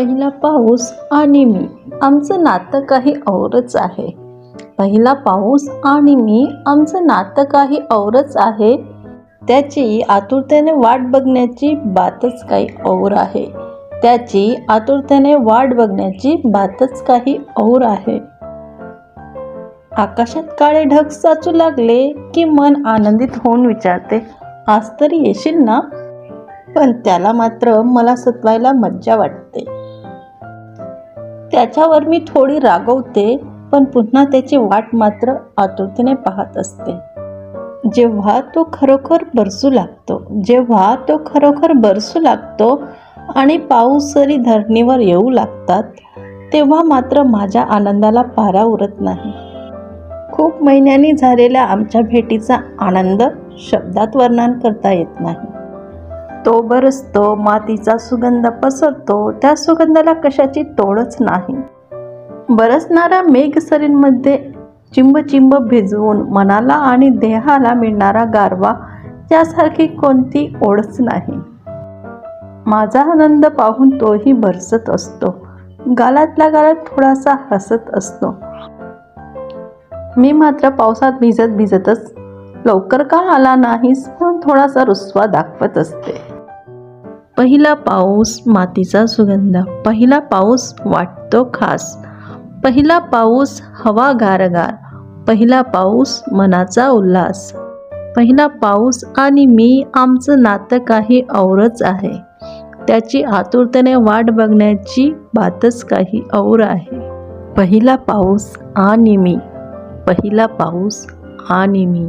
पहिला पाऊस आणि मी. आमचं नातं काही औरच आहे. पहिला पाऊस आणि मी आमचं नातं काही औरच आहे. त्याची आतुरतेने वाट बघण्याची बातच काही और आहे. त्याची आतुरतेने वाट बघण्याची बातच काही और आहे. आकाशात काळे ढग साचू लागले की मन आनंदित होऊन विचारते आज तरी येशील ना? पण त्याला मात्र मला सतवायला मज्जा वाटते. त्याच्यावर मी थोडी रागवते पण पुन्हा त्याची वाट मात्र आतुरतेने पाहत असते. जेव्हा तो खरोखर बरसू लागतो जेव्हा तो खरोखर बरसू लागतो आणि पाऊस सरी धरणीवर येऊ लागतात तेव्हा मात्र माझ्या आनंदाला पारा उरत नाही. खूप महिन्यांनी झालेल्या आमच्या भेटीचा आनंद शब्दात वर्णन करता येत नाही. तो बरसतो मातीचा सुगंध पसरतो त्या सुगंधाला कशाची तोडच नाही. बरसणाऱ्या मेघसरींमध्ये चिंबचिंब भिजवून मनाला आणि देहाला मिळणारा गारवा यासारखी कोणती ओढच नाही. माझा आनंद पाहून तोही बरसत असतो. गालातल्या गालात थोडासा हसत असतो. मी मात्र पावसात भिजत भिजतच लवकर का आला नाहीस म्हणून थोडासा रुसवा दाखवत असते. पहिला पाऊस मातीचा सुगंध पहिला पाऊस वाटतो खास. पहिला पाऊस हवा गारगार पहिला पाऊस मनाचा उल्हास. पहिला पाऊस आणि मी आमचं नातं काही औरच आहे. त्याची आतुरतेने वाट बघण्याची बातच काही और आहे. पहिला पाऊस आणि मी पहिला पाऊस आणि मी.